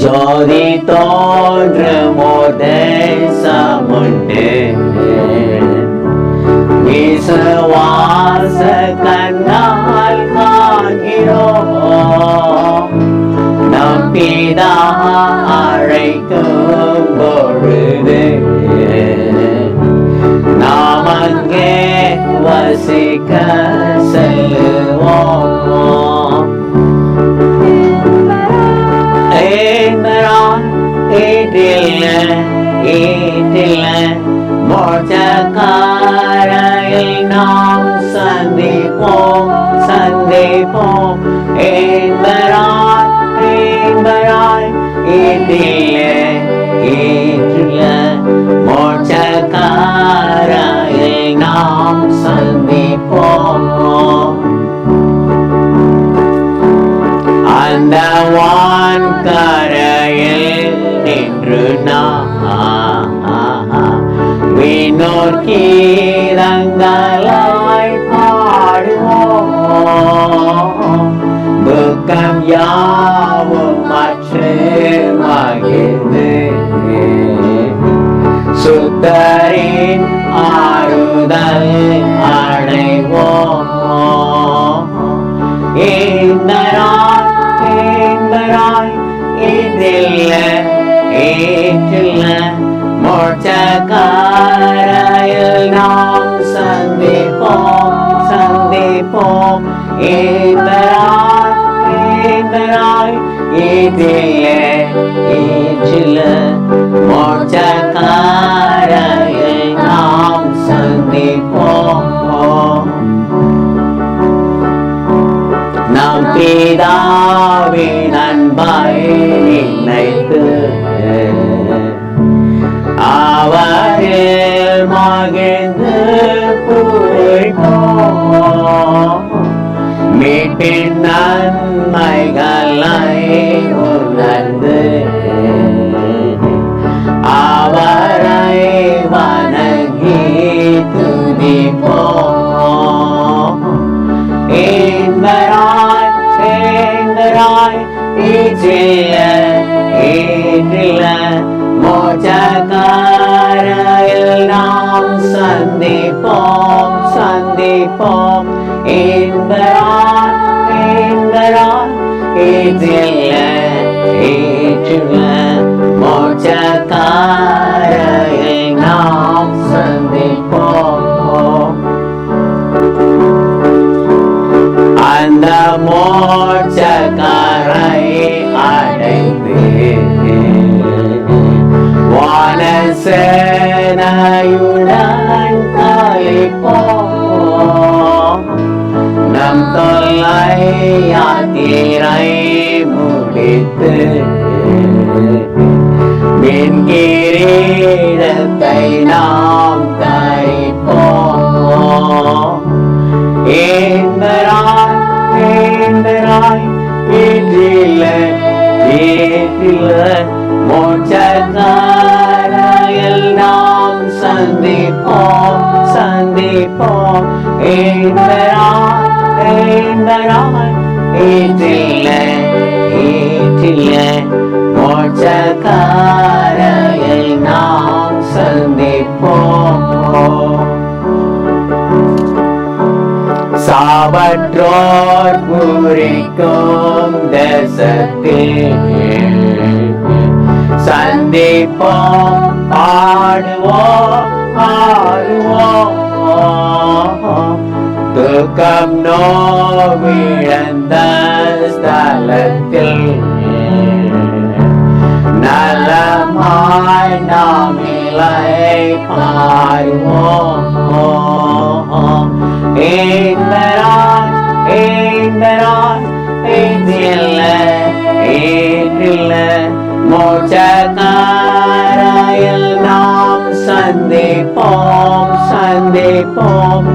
ஜோதி தோன்றுமோ தேசமுண்டு விசுவாச கண்ணால் காண்கிறோம் நம் பிதா அழைக்கும் பொழுது. நாம் அங்கே வசிக்க ஏற்றில்ல ஏற்றில்ல மோட்சக்காரையில் நின்று வினோர் கீதங்களாய் பாடுவோம். துக்கம் யாவும் மற்று மகிழ்ந்து சுத்தரின் ஆறுதல் அடை ஏற்றில்ல மோட்சக்காரையில் நாம் சந்திப்போம் சந்திப்போம் ஏந்தராய் ஏந்தராய் ஏற்றில்ல ஏற்றில்ல மோட்சக்காரையில் நாம் சந்திப்போம் நம் பிதாவின் அன்பாய் நினைத்து அவரில் மகிழ்ந்து புரிப்போம் மீட்பின் நன்மைகளை உணர்ந்து அவரை வணங்கி துதிப்போம். ஏந்தராய் ஏந்தராய் ஈற்றில்ல ஏந்தராய் ஈற்றில்ல ஈற்றில்ல நாம் சந்திப்போம் அந்த மோட்சக்காரை அடைந்து வானசேனையுடன் கழிப்போம் நம் தொல்லை யாத்திரை முடித்து மின் கிரீடத்தை நாம் தரிப்போம். ஏந்தராய் ஏந்தராய் ஏற்றில்ல ஏற்றில்ல மோட்சக்காரையில் நாம் சந்திப்போம் சந்திப்போம். ஏந்தராய் ஏந்தராய் ஏற்றில்ல ஏற்றில்ல. மோட்சக்காரையில் நாம் சந்திப்போம். சாவற்றோர் குறிக்கும் தேசத்தில் சந்திப்போம். பாடுவோம் ஆடுவோம். நோக்கம் நோவிழந்த ஸ்தலத்தில் நலமாய் நாம் இலை பாய்வோம் ஏந்தரான் ஏந்தரான் ஏந்தில்ல ஏந்தில்ல மோட்சக்காரையில் நாம் சந்திப்போம் சந்திப்போம்